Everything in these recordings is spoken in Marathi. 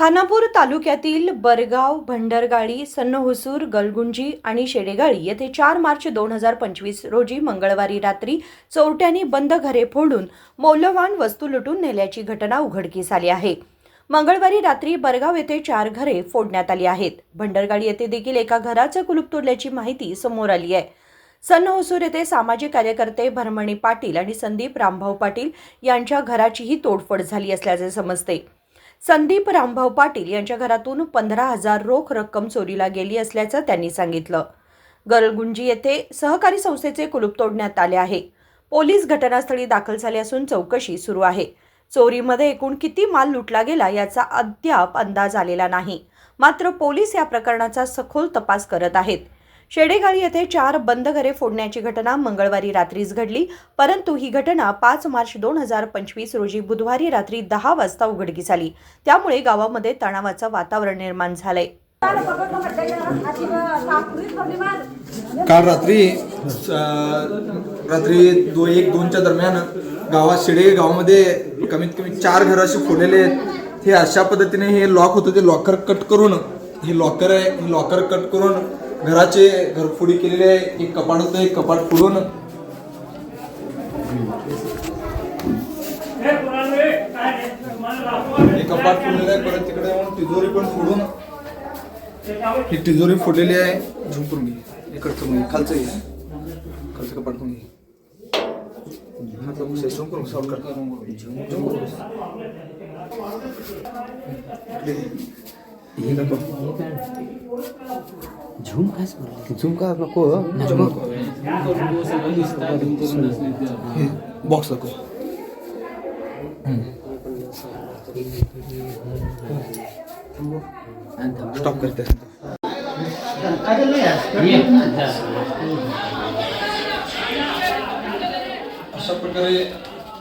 खानापूर तालुक्यातील बरगाव भंडरगाळी सन्नहुसूर गलगुंजी आणि शेडेगाळी येथे चार मार्च दोन हजार पंचवीस रोजी मंगळवारी रात्री चोरट्यांनी बंद घरे फोडून मौल्यवान वस्तू लुटून नेल्याची घटना उघडकीस आली आहे. मंगळवारी रात्री बरगाव येथे चार घरे फोडण्यात आली आहेत. भंडरगाडी येथे देखील एका घराचं कुलूप तोडल्याची माहिती समोर आली आहे. सन्नहोसूर येथे सामाजिक कार्यकर्ते भरमणी पाटील आणि संदीप रामभाऊ पाटील यांच्या घराचीही तोडफोड झाली असल्याचे समजते. संदीप रामभाऊ पाटील यांच्या घरातून पंधरा हजार रोख रक्कम चोरीला गेली असल्याचं त्यांनी सांगितलं. गरलगुंजी येथे सहकारी संस्थेचे कुलूप तोडण्यात आले आहे. पोलीस घटनास्थळी दाखल झाले असून चौकशी सुरू आहे. चोरीमध्ये एकूण किती माल लुटला गेला याचा अद्याप अंदाज आलेला नाही. मात्र पोलीस या प्रकरणाचा सखोल तपास करत आहेत. शेडेगाळी येथे चार बंद घरे फोडण्याची घटना मंगळवारी रात्रीच घडली. परंतु ही घटना पाच मार्च दोन हजार पंचवीस रोजी बुधवारी रात्री दहा वाजता उघडकीस आली. त्यामुळे गावामध्ये तणावाचं वातावरण निर्माण झालंय. काल रात्री रात्री दो एक दोनच्या दरम्यान गावात शिडे गावामध्ये कमीत कमी चार घरं असे फोडलेले आहेत. हे अशा पद्धतीने हे लॉक होतं. ते लॉकर कट करून हे लॉकर आहे. लॉकर कट करून घराचे घरफोडी केलेले आहे. एक कपाट होतं एक कपाट फोडून. हे कपाट फोडलेलं आहे परत तिकडे येऊन तिजोरी पण फोडून. ही तिजोरी फोडलेली आहे. करून घे. इकडचं घे. खालचं घे. खालचं कपाट करून घे. हातला हे नको. झूम काच बोलले झूम का नको बॉक्स नको स्टॉप करते अशा प्रकारे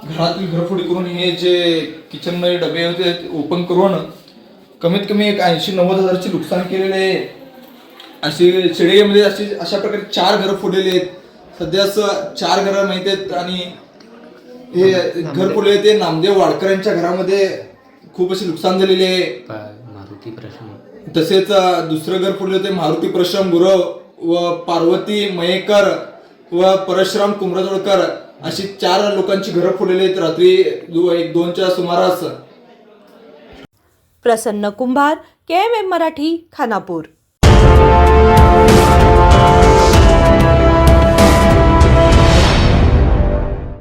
घरातील घरफोडी करून हे जे किचनमध्ये डबे होते ते ओपन करून कमीत कमी एक ऐंशी नव्वद हजारची नुकसान केलेले आहे. अशी शेडेमध्ये अशी अशा प्रकारे चार घरं फोडलेली आहेत. सध्या असं चार घरं माहिती आहेत आणि हे घर फोडले ते नामदेव वाडकर यांच्या घरामध्ये खूप असे नुकसान झालेले आहे. मारुती प्रश्न. तसेच दुसरं घर फोडले होते मारुती परशुराम गुरव व पार्वती मयेकर व परशुराम कुमरजोडकर अशी चार लोकांची घरं फोडलेली आहेत. रात्री दो- एक दोनच्या सुमारास. Prasanna Kumbhar K M M Marathi Khanapur.